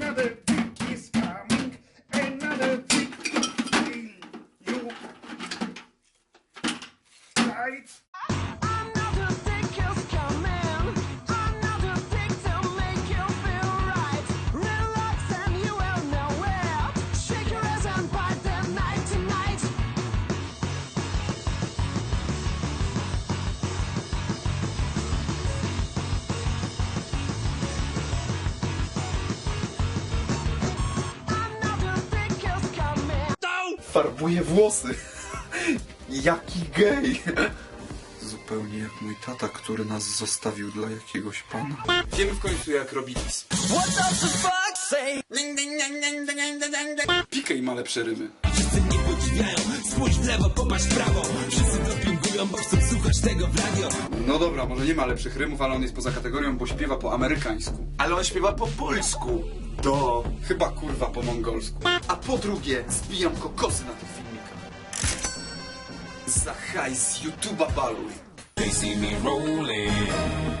Another Farbuje włosy. Jaki gej. Zupełnie jak mój tata, który nas zostawił dla jakiegoś pana. Wiemy w końcu jak robi lis. What does the fuck say? Pikej ma lepsze rymy. Wszyscy mnie podziwiają, spójrz w lewo, popatrz w prawo Wszyscy dopingują, bo chcą słuchać tego w radio No dobra, może nie ma lepszych rymów, ale on jest poza kategorią, bo śpiewa po amerykańsku. Ale on śpiewa po polsku. Do. Chyba kurwa po mongolsku. A po drugie, zbijam kokosy na tych filmikach. Za hajs z YouTube'a baluj. They see me rolling,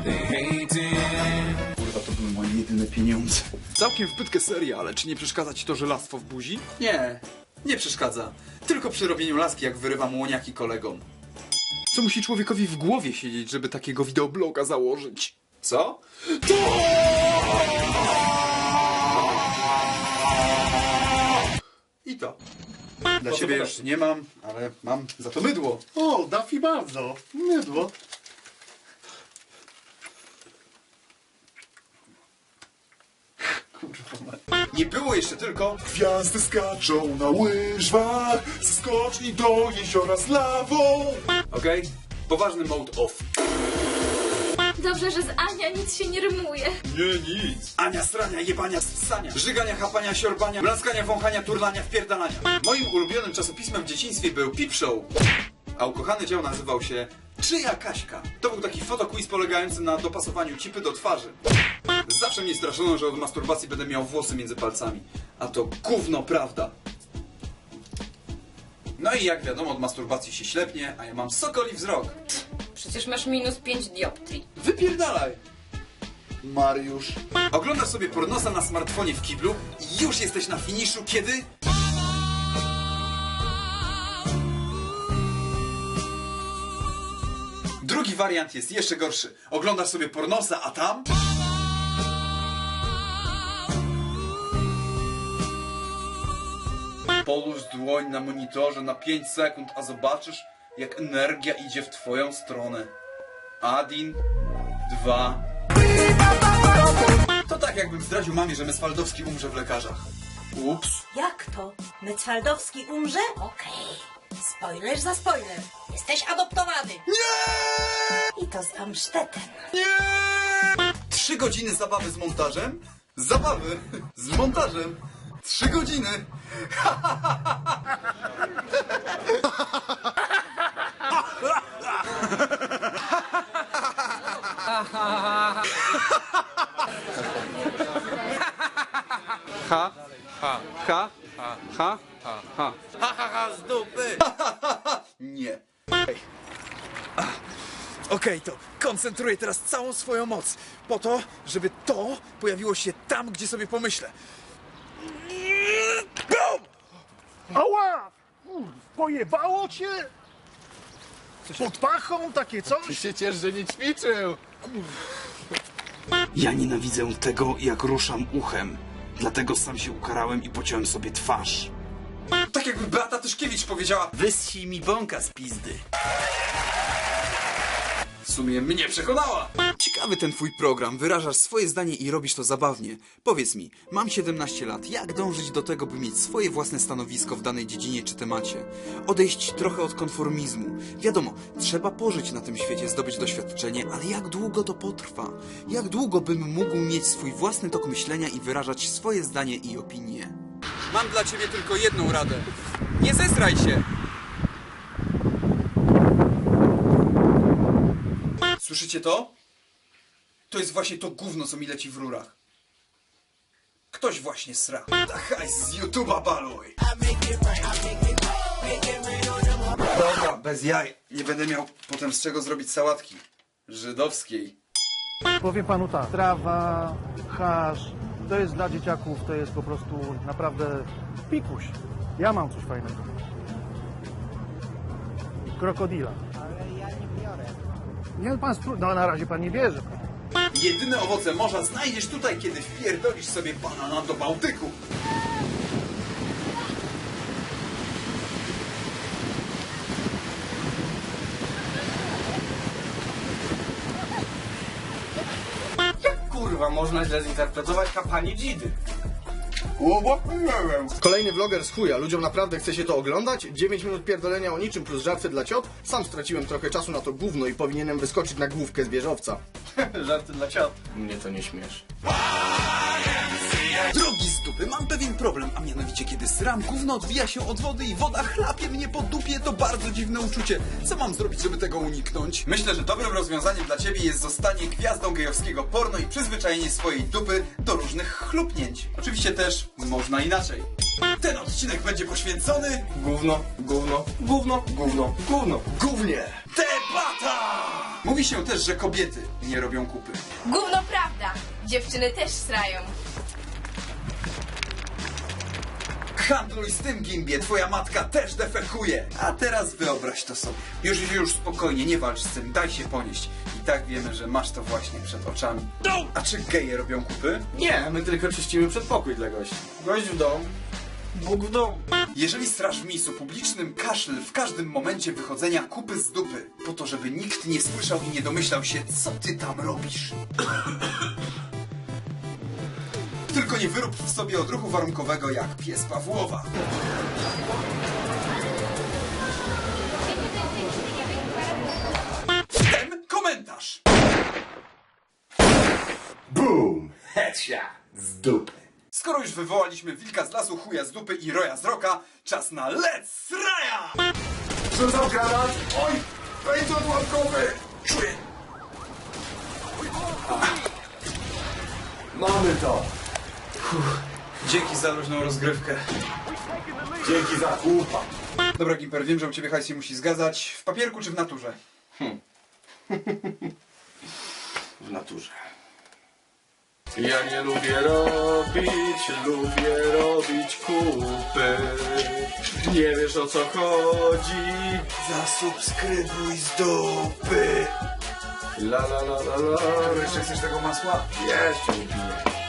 they hating Kurwa, to były moje jedyne pieniądze. Całkiem wpytkę seria, ale czy nie przeszkadza ci to żelastwo w buzi? Nie, nie przeszkadza. Tylko przy robieniu laski, jak wyrywam łoniaki kolegom. Co musi człowiekowi w głowie siedzieć, żeby takiego wideobloga założyć? Co? I Dla ciebie już nie mam, ale mam za to mydło. O, Daffy bardzo. Mydło. Nie było jeszcze tylko Gwiazdy skaczą na łyżwach skoczni do jeziora z lawą. Okej? Poważny mode off. Dobrze, że z Ania nic się nie rymuje. Nie nic. Ania strania, jebania, ssania, żygania, chapania, siorbania, blaskania, wąchania, turlania, wpierdalania. Moim ulubionym czasopismem w dzieciństwie był Peep Show. A ukochany dział nazywał się Czyja Kaśka? To był taki fotoquiz polegający na dopasowaniu cipy do twarzy. Zawsze mnie straszono, że od masturbacji będę miał włosy między palcami. A to gówno prawda. No i jak wiadomo, od masturbacji się ślepnie, a ja mam sokoli wzrok. Przecież masz minus 5 dioptrii. Wypierdalaj! Mariusz. Oglądasz sobie pornosa na smartfonie w kiblu i już jesteś na finiszu, kiedy... Drugi wariant jest jeszcze gorszy. Oglądasz sobie pornosa, a tam... Połóż dłoń na monitorze na 5 sekund, a zobaczysz, jak energia idzie w twoją stronę. Adin, dwa, to tak jakbym zdradził mamie, że Mesfaldowski umrze w lekarzach. Ups. Jak to? Metwaldowski umrze? Okej. Spoiler za spoiler. Jesteś adoptowany. Nie! I to z Amsztetem. Trzy godziny zabawy z montażem? Zabawy z montażem. Trzy godziny. Ha, ha, ha, ha, ha, ha, ha. Ha ha ha z dupy. Nie. Okej, to koncentruję teraz całą swoją moc po to, żeby to pojawiło się tam, gdzie sobie pomyślę. Bum! Ała! Kur, Pojebało cię? Pod pachą takie coś? się ciesz, że nie ćwiczył. Ja nienawidzę tego, jak ruszam uchem. Dlatego sam się ukarałem i pociąłem sobie twarz. Tak jakby Beata Tyszkiewicz powiedziała Wyschij mi bąka z pizdy. W sumie mnie przekonała. Ciekawy ten twój program. Wyrażasz swoje zdanie i robisz to zabawnie. Powiedz mi, mam 17 lat. Jak dążyć do tego, by mieć swoje własne stanowisko w danej dziedzinie czy temacie? Odejść trochę od konformizmu. Wiadomo, trzeba pożyć na tym świecie, zdobyć doświadczenie, ale jak długo to potrwa? Jak długo bym mógł mieć swój własny tok myślenia i wyrażać swoje zdanie i opinie? Mam dla ciebie tylko jedną radę. Nie zesraj się! Słyszycie to? To jest właśnie to gówno, co mi leci w rurach. Ktoś właśnie sra. Ta hajs z YouTube'a baluj. Dobra, bez jaj. Nie będę miał potem z czego zrobić sałatki. Żydowskiej. Powiem panu tak. Trawa, hasz, To jest dla dzieciaków, to jest po prostu naprawdę pikuś. Ja mam coś fajnego. Krokodila. Ale ja nie biorę. Nie, pan spró- No na razie pan nie bierze. Jedyne owoce morza znajdziesz tutaj, kiedy wpierdolisz sobie banana do Bałtyku. Kurwa, można źle zinterpretować kapanie dzidy. Kolejny vloger z chuja. Ludziom naprawdę chce się to oglądać? 9 minut pierdolenia o niczym plus żarty dla ciot? Sam straciłem trochę czasu na to gówno i powinienem wyskoczyć na główkę z wieżowca. Żarty dla ciot. Mnie to nie śmieszy. Drogi z dupy, mam pewien problem, a mianowicie kiedy sram gówno odbija się od wody i woda chlapie mnie po dupie, to bardzo dziwne uczucie. Co mam zrobić, żeby tego uniknąć? Myślę, że dobrym rozwiązaniem dla ciebie jest zostanie gwiazdą gejowskiego porno i przyzwyczajenie swojej dupy do różnych chlupnięć. Oczywiście też można inaczej. Ten odcinek będzie poświęcony Gówno, gówno, gówno, gówno, gówno. Gównie! debata! Mówi się też, że kobiety nie robią kupy. Gówno prawda. Dziewczyny też srają. Handluj z tym, Gimbie, twoja matka też defekuje. A teraz wyobraź to sobie. Już, już, już, spokojnie, nie walcz z tym, daj się ponieść. I tak wiemy, że masz to właśnie przed oczami. A czy geje robią kupy? Nie, my tylko czyścimy przedpokój dla gości. Gość w dom, Bóg w domu. Jeżeli straż w miejscu publicznym, kaszel w każdym momencie wychodzenia kupy z dupy, po to, żeby nikt nie słyszał i nie domyślał się, co ty tam robisz. Tylko nie wyrób w sobie odruchu warunkowego jak pies Pawłowa. Ten komentarz. Boom! Headshot z dupy. Skoro już wywołaliśmy wilka z lasu, chuja z dupy i roja z roka, czas na Let's Raja! Co za granat? Oj! Pędz odłamkowy! Czuję, Mamy to! Dzięki za luźną rozgrywkę. Dzięki za kupa! Dobra, Gimper, wiem, że u ciebie hajs się musi zgadzać. W papierku czy w naturze? W naturze. Ja nie lubię robić, lubię robić kupy. Nie wiesz o co chodzi. Zasubskrybuj z dupy. La la la la la. Jeszcze chcesz tego masła? Jeszcze nie piję.